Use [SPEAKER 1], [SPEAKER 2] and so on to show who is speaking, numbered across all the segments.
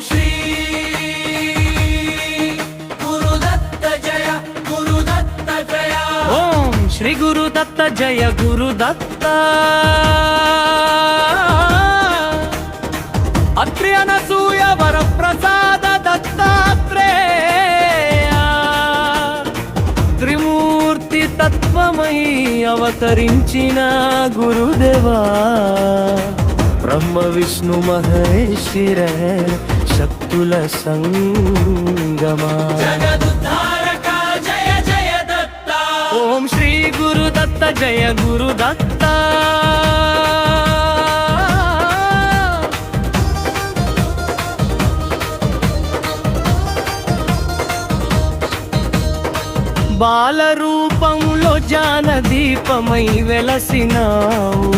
[SPEAKER 1] శ్రీ
[SPEAKER 2] ఓం శ్రీ గురు దత్త జయ గురు దత్త అత్రి అనసూయ వర ప్రసాద దత్తాత్రేయ త్రిమూర్తి తత్వమై అవతరించిన గురుదేవా. బ్రహ్మ విష్ణు మహేశ్వర శక్తుల సంగమా.
[SPEAKER 1] జయ జయ దత్త
[SPEAKER 2] ఓం శ్రీ గురు దత్త జయ గురు దత్త. బాల రూపంలో జాన దీపమై వెలసినావు.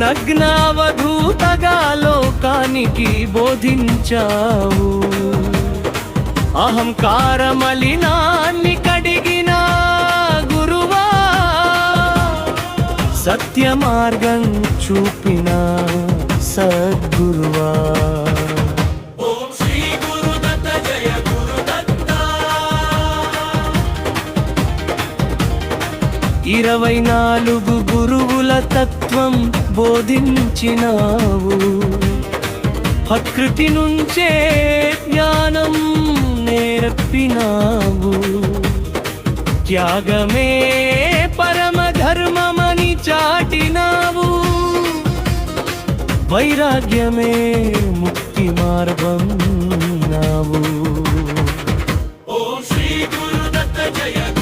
[SPEAKER 2] నగ్నావధూతగా లోకానికి బోధించావు. అహంకారమలినాన్ని కడిగిన గురువా సత్య మార్గం చూపిన సద్గురువా. ఇరవై నాలుగు గురువుల తత్వం బోధించినావు. ప్రకృతి నుంచే జ్ఞానం నేర్పినావు. త్యాగమే పరమ ధర్మమని చాటినావు. వైరాగ్యమే ముక్తి మార్గం నావు.
[SPEAKER 1] ఓ శ్రీ గురుదత్త జయ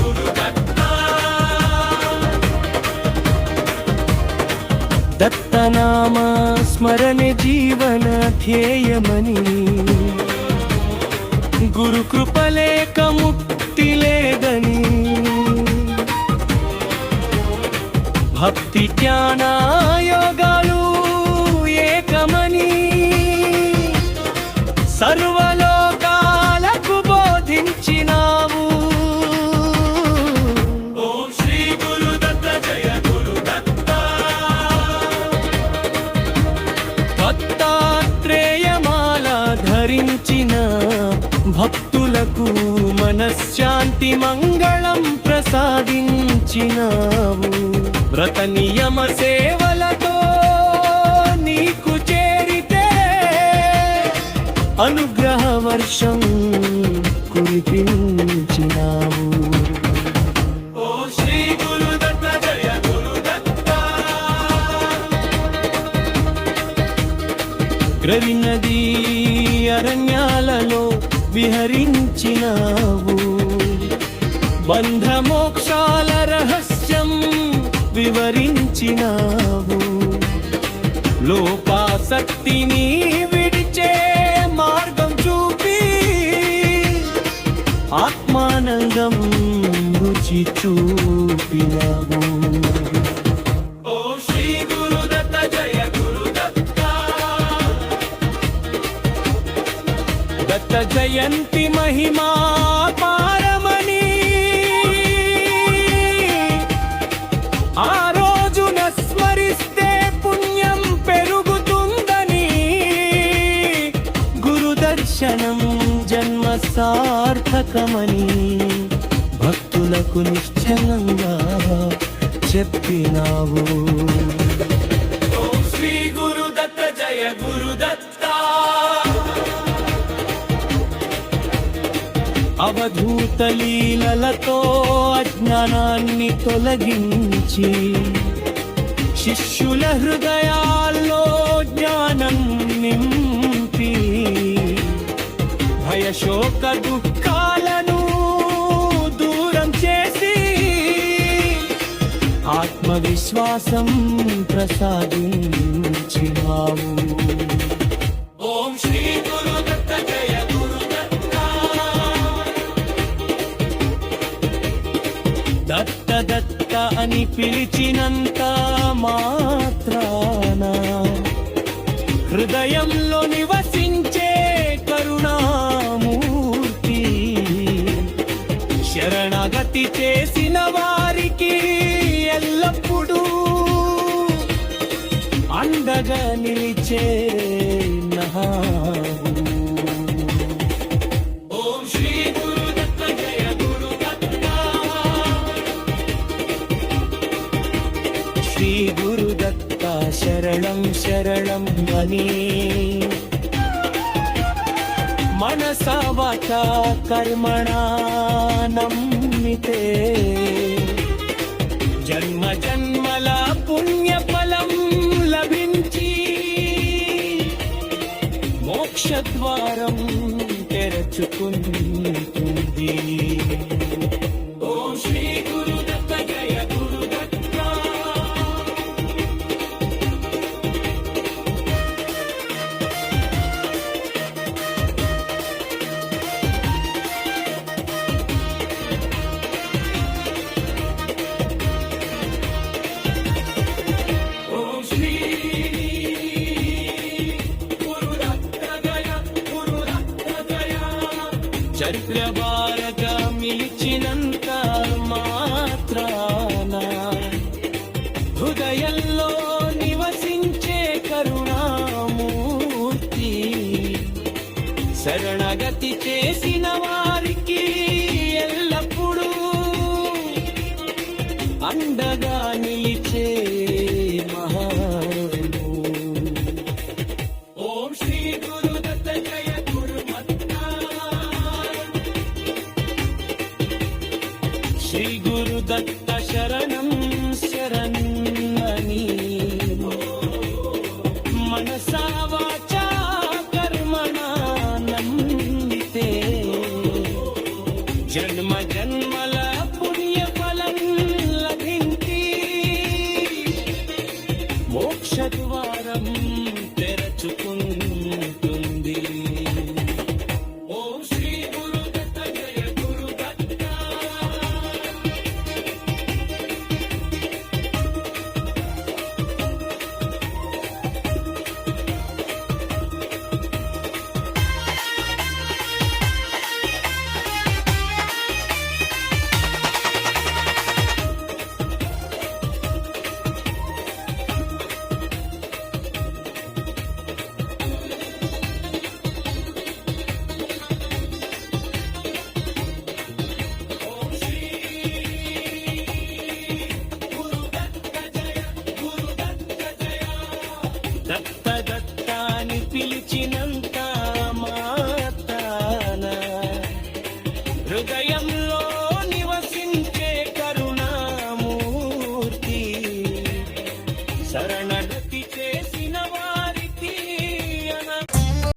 [SPEAKER 2] దత్తనామ స్మరణ జీవన ధ్యేయమని. గురు కృపలేక ముక్తి లేదని. భక్తి జ్ఞానాయోగాలు ఏకమని. సర్వ భక్తులకు మనశ్శాంతి మంగళం ప్రసాదించినావు. వ్రత నియమ సేవలతో నీకు చేరితే అనుగ్రహ వర్షం కురిపించినావు.
[SPEAKER 1] ఓం
[SPEAKER 2] గ్రవి నదీ అరణ్యాలలో విహరించినావు. బంధమోక్షాల రహస్యం వివరించినావు. లోపాసక్తిని విడిచే మార్గం చూపి ఆత్మానందం రుచి చూపినావు. దత్త జయంతి మహిమా పారమణి. ఆ రోజున స్మరిస్తే పుణ్యం పెరుగుతుందని గురుదర్శనం జన్మ సార్థకమని భక్తులకు నిశ్చలంగా చెప్పినావు.
[SPEAKER 1] ఓం శ్రీ గురుదత్త జయ గురుదత్త.
[SPEAKER 2] అవధూత లీలలతో అజ్ఞానాన్ని తొలగించి శిష్యుల హృదయాల్లో జ్ఞానం నింపి భయశోక దుఃఖాలను దూరం చేసి ఆత్మవిశ్వాసం ప్రసాదించినావు.
[SPEAKER 1] ఓం శ్రీ
[SPEAKER 2] పిలిచినంత మాత్రాన హృదయంలో నివసించే కరుణామూర్తి శరణగతి చేసిన వారికి ఎల్లప్పుడూ అండగా నిలిచే यथा कर्मणा नम्मिते जन्म जन्मला पुण्यफलं लभिञ्ची मोक्षद्वारं తెరచుకుంటుంది చరిత్ర భారత మిలిచినంత మాత్రాన హృదయంలో నివసించే కరుణామూర్తి శరణగతి చేసిన వారు